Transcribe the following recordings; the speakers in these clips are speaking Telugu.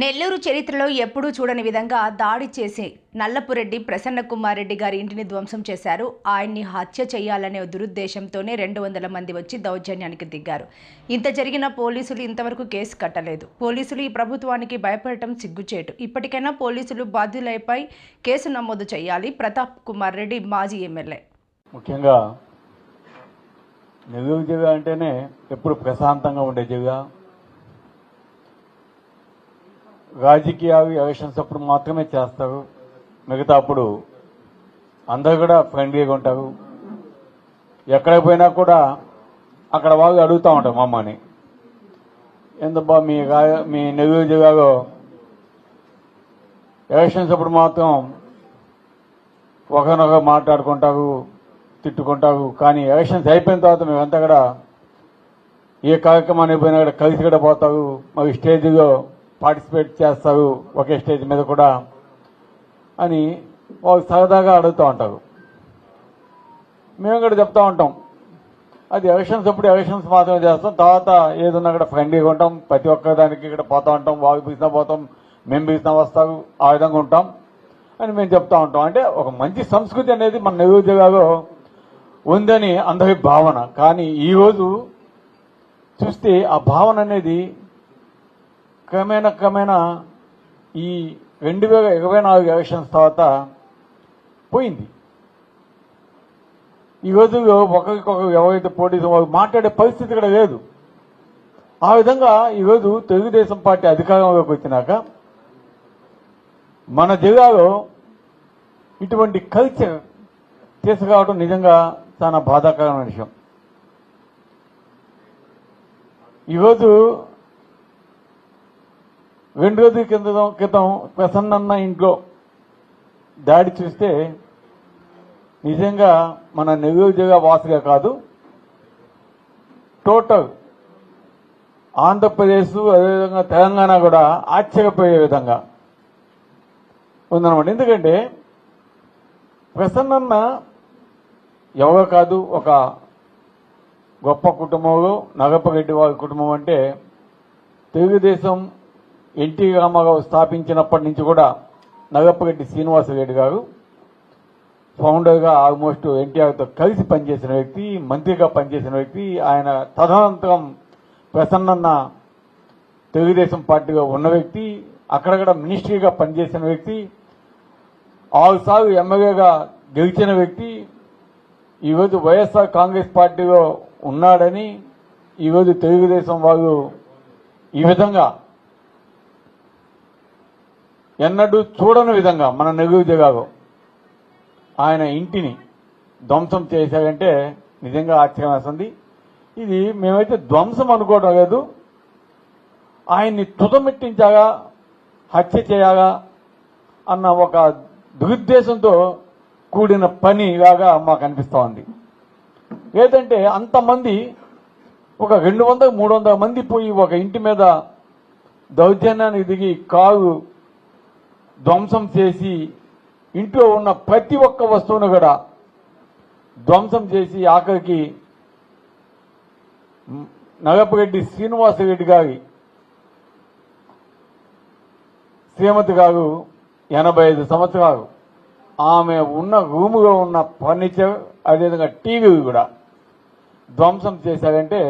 నెల్లూరు చరిత్రలో ఎప్పుడూ చూడని విధంగా దాడి చేసి నల్లపురెడ్డి ప్రసన్న కుమార్ రెడ్డి గారి ఇంటిని ధ్వంసం చేశారు. ఆయన్ని హత్య చేయాలనే దురుద్దేశంతోనే రెండు వందల మంది వచ్చి దౌర్జన్యానికి దిగారు. ఇంత జరిగిన పోలీసులు ఇంతవరకు కేసు కట్టలేదు. పోలీసులు ఈ ప్రభుత్వానికి భయపడటం సిగ్గుచేటు. ఇప్పటికైనా పోలీసులు బాధ్యులపై కేసు నమోదు చేయాలి. ప్రతాప్ కుమార్ రెడ్డి మాజీ ఎమ్మెల్యే. ముఖ్యంగా నెల్లూరు జిల్లా అంటేనే ఎప్పుడు ప్రశాంతంగా ఉండే జిల్లా రాజకీయాలు ఎలక్షన్స్ అప్పుడు మాత్రమే చేస్తారు. మిగతా అప్పుడు అందరు కూడా ఫ్రెండ్లీగా ఉంటారు. ఎక్కడికి పోయినా కూడా అక్కడ వాళ్ళు అడుగుతూ ఉంటారు మమ్మల్ని. ఎందుబా మీ మీ నెల్లూరు జిల్లాలో ఎలక్షన్స్ అప్పుడు మాత్రం ఒకరినొకరు మాట్లాడుకుంటారు తిట్టుకుంటారు. కానీ ఎలక్షన్స్ అయిపోయిన తర్వాత మేమంతా కూడా ఏ కార్యక్రమానికి పోయినా కూడా కలిసి కూడా పోతారు. మరి స్టేజ్లో పార్టిసిపేట్ చేస్తారు ఒకే స్టేజ్ మీద కూడా అని వాళ్ళు సరదాగా అడుగుతూ ఉంటారు. మేము కూడా చెప్తూ ఉంటాం. అది ఎలక్షన్స్ అప్పుడు ఎలక్షన్స్ మాత్రమే చేస్తాం. తర్వాత ఏదన్నా కూడా ఫ్రెండ్లీగా ఉంటాం. ప్రతి ఒక్క దానికి ఇక్కడ పోతా ఉంటాం. వాళ్ళు పిలిచినా పోతాం. మేము పిలిచినా వస్తారు ఆ విధంగా ఉంటాం అని మేము చెప్తా ఉంటాం. అంటే ఒక మంచి సంస్కృతి అనేది మన నెల్లూరు జిల్లాలో ఉందని అందరి భావన. కానీ ఈరోజు చూస్తే ఆ భావన అనేది క్రమేణ క్రమేణా ఈ రెండు వేల ఇరవై నాలుగు ఎలక్షన్స్ తర్వాత పోయింది. ఈ రోజుల్లో ఒకరికొకరు ఎవరైతే పోటీ వాళ్ళు మాట్లాడే పరిస్థితి కూడా లేదు. ఆ విధంగా ఈరోజు తెలుగుదేశం పార్టీ అధికారంలోకి వచ్చినాక మన జిల్లాలో ఇటువంటి కల్చర్ తీసుకురావడం నిజంగా చాలా బాధాకరమైన విషయం. ఈరోజు రెండు రోజుల కింద క్రితం ప్రసన్నన్న ఇంట్లో దాడి చూస్తే నిజంగా మన నెల్లూరు వాసుగా కాదు టోటల్ ఆంధ్రప్రదేశ్ అదేవిధంగా తెలంగాణ కూడా ఆశ్చర్యపోయే విధంగా ఉందన్నమాట. ఎందుకంటే ప్రసన్నన్న ఎవరో కాదు ఒక గొప్ప కుటుంబంలో నగపరెడ్డి వారి కుటుంబం అంటే తెలుగుదేశం ఎన్టీ రామారావు స్థాపించినప్పటి నుంచి కూడా నగపరెడ్డి శ్రీనివాసరెడ్డి గారు ఫౌండర్గా ఆల్మోస్ట్ ఎన్టీఆర్తో కలిసి పనిచేసిన వ్యక్తి మంత్రిగా పనిచేసిన వ్యక్తి. ఆయన తదనంతరం ప్రసన్నన్న తెలుగుదేశం పార్టీగా ఉన్న వ్యక్తి అక్కడక్కడ మినిస్ట్రీగా పనిచేసిన వ్యక్తి ఆరుసార్లు ఎమ్మెల్యేగా గెలిచిన వ్యక్తి. ఈరోజు వైఎస్ఆర్ కాంగ్రెస్ పార్టీలో ఉన్నాడని ఈరోజు తెలుగుదేశం వాళ్ళు ఈ విధంగా ఎన్నడూ చూడని విధంగా మన నెల్లూరు ఆయన ఇంటిని ధ్వంసం చేశాడంటే నిజంగా ఆశ్చర్యం వేస్తుంది. ఇది మేమైతే ధ్వంసం అనుకోవడం లేదు. ఆయన్ని తుదమెట్టించాగా హత్య చేయగా అన్న ఒక దురుద్దేశంతో కూడిన పని లాగా మాకు అనిపిస్తూ ఉంది. ఏదంటే అంతమంది ఒక రెండు వందల మూడు వందల మంది పోయి ఒక ఇంటి మీద దౌర్జన్యానికి దిగి కారు ధ్వంసం చేసి ఇంట్లో ఉన్న ప్రతి ఒక్క వస్తువును కూడా ధ్వంసం చేసి ఆఖరికి నగపరెడ్డి శ్రీనివాసరెడ్డి గారి శ్రీమతి గారు ఎనభై ఐదు సంవత్సరాలు. ఆమె ఉన్న రూములో ఉన్న ఫర్నిచర్ అదేవిధంగా టీవీ కూడా ధ్వంసం చేశారంటే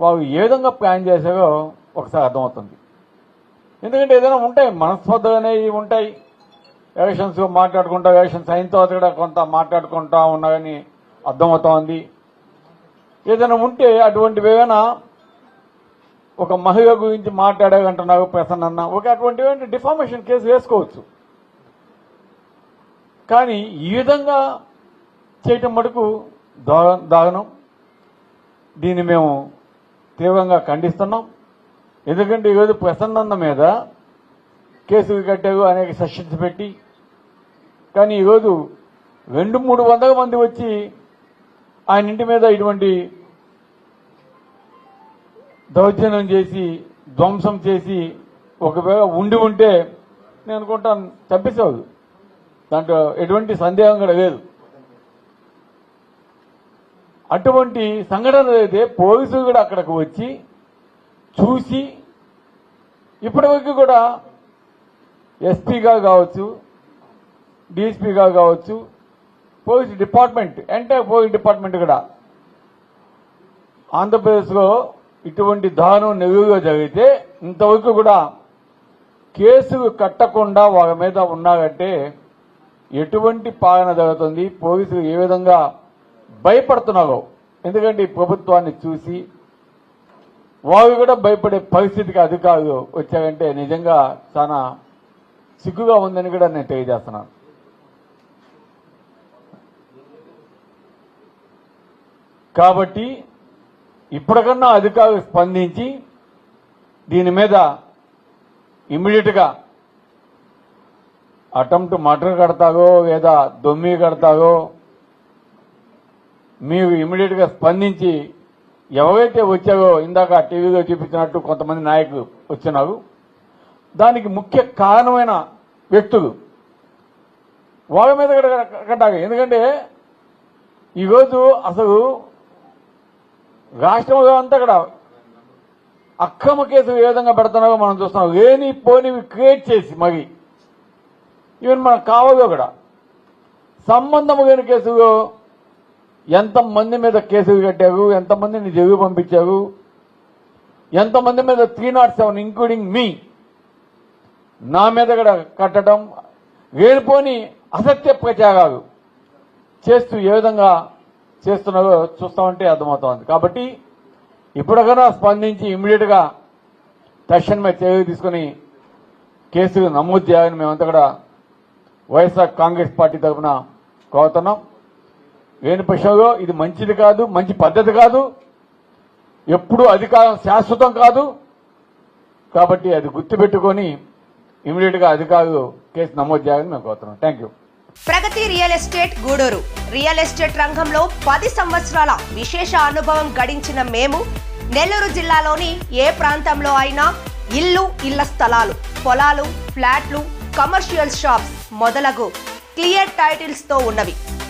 వారు ఏ విధంగా ప్లాన్ చేశారో ఒకసారి అర్థమవుతుంది. ఎందుకంటే ఏదైనా ఉంటాయి మనస్పర్ధలు అనేవి ఉంటాయి. ఎలక్షన్స్ మాట్లాడుకుంటా ఎలక్షన్స్ అయిన తర్వాత కూడా కొంత మాట్లాడుకుంటా ఉన్నాయని అర్థమవుతోంది. ఏదైనా ఉంటే అటువంటివి ఏమైనా ఒక మహిళ గురించి మాట్లాడారంటున్నారు ప్రసన్న ఒక అటువంటి డిఫార్మేషన్ కేసు వేసుకోవచ్చు. కానీ ఈ విధంగా చేయటం మటుకు దా- దారుణం దీన్ని మేము తీవ్రంగా ఖండిస్తున్నాం. ఎందుకంటే ఈరోజు ప్రసన్నన్న మీద కేసులు కట్టారు అనేక సెషన్స్ పెట్టి. కానీ ఈరోజు రెండు మూడు వందల మంది వచ్చి ఆయన ఇంటి మీద ఇటువంటి దౌర్జన్యం చేసి ధ్వంసం చేసి ఒకవేళ ఉండి ఉంటే నేను అనుకుంటాను తప్పించవద్దు దాంట్లో ఎటువంటి సందేహం కూడా లేదు. అటువంటి సంఘటన అయితే పోలీసులు కూడా అక్కడికి వచ్చి చూసి ఇప్పటివరకు కూడా ఎస్పీగా కావచ్చు డిఎస్పీగా కావచ్చు police department entire police department కూడా ఆంధ్రప్రదేశ్లో ఇటువంటి దారుణం నెవ్వుగా జరిగితే ఇంతవరకు కూడా కేసు కట్టకుండా వాళ్ళ మీద ఉన్నారంటే ఎటువంటి పాలన జరుగుతుంది? పోలీసులు ఏ విధంగా భయపడుతున్నారో? ఎందుకంటే ఈ ప్రభుత్వాన్ని చూసి వాళ్ళు కూడా భయపడే పరిస్థితికి అధికారులు వచ్చారంటే నిజంగా చాలా సిగ్గుగా ఉందని కూడా నేను తెలియజేస్తున్నాను. కాబట్టి ఇప్పటికన్నా అధికారులు స్పందించి దీని మీద ఇమ్మీడియట్గా అటెంప్ట్ మటర్ కడతారో లేదా దొమ్మి కడతారో మీరు ఇమ్మీడియట్గా స్పందించి ఎవరైతే వచ్చారో ఇందాక టీవీలో చూపించినట్టు కొంతమంది నాయకులు వచ్చినారు దానికి ముఖ్య కారణమైన వ్యక్తులు. వాళ్ళ మీద కూడా కట్టాలి. ఎందుకంటే ఈరోజు అసలు రాష్ట్రంలో అంతా కూడా అక్రమ కేసులు ఏ విధంగా పెడుతున్నారో మనం చూస్తున్నాం. లేని పోనివి క్రియేట్ చేసి మరి. ఈవెన్ మనకు కావాలో కూడా సంబంధం లేని కేసులో ఎంతమంది మీద కేసులు కట్టారు ఎంతమందిని జైలు పంపించారు ఎంతమంది మీద త్రీ నాట్ సెవెన్ ఇంక్లూడింగ్ మీ నా మీద కూడా కట్టడం? వేడిపోని అసత్య ప్రత్యాగాలు చేస్తూ ఏ విధంగా చేస్తున్నారో చూస్తామంటే అర్థమవుతోంది. కాబట్టి ఇప్పటికైనా స్పందించి ఇమ్మీడియట్గా తక్షణమే చర్యలు తీసుకుని కేసులు నమోదు చేయాలని మేమంతా కూడా వైఎస్ఆర్ కాంగ్రెస్ పార్టీ తరఫున కోరుతున్నాం. లేని పక్షంలో ఇది మంచిది కాదు మంచి పద్ధతి కాదు. ఎప్పుడు అధికారం శాశ్వతం కాదు. కాబట్టి అది గుర్తుపెట్టుకొని ఇమీడియట్గా అధికారులు కేసు నమోదు చేయాలని మేము కోరుతున్నాం. Thank you. Pragati real estate Gudur. Real estate రంగంలో పది సంవత్సరాల విశేష అనుభవం గడించిన మేము నెల్లూరు జిల్లాలోని ఏ ప్రాంతంలో అయినా ఇల్లు ఇళ్ళ స్థలాలు పొలాలు ఫ్లాట్లు కమర్షియల్ షాప్స్ మొదలగు క్లియర్ టైటిల్స్తో ఉన్నవి.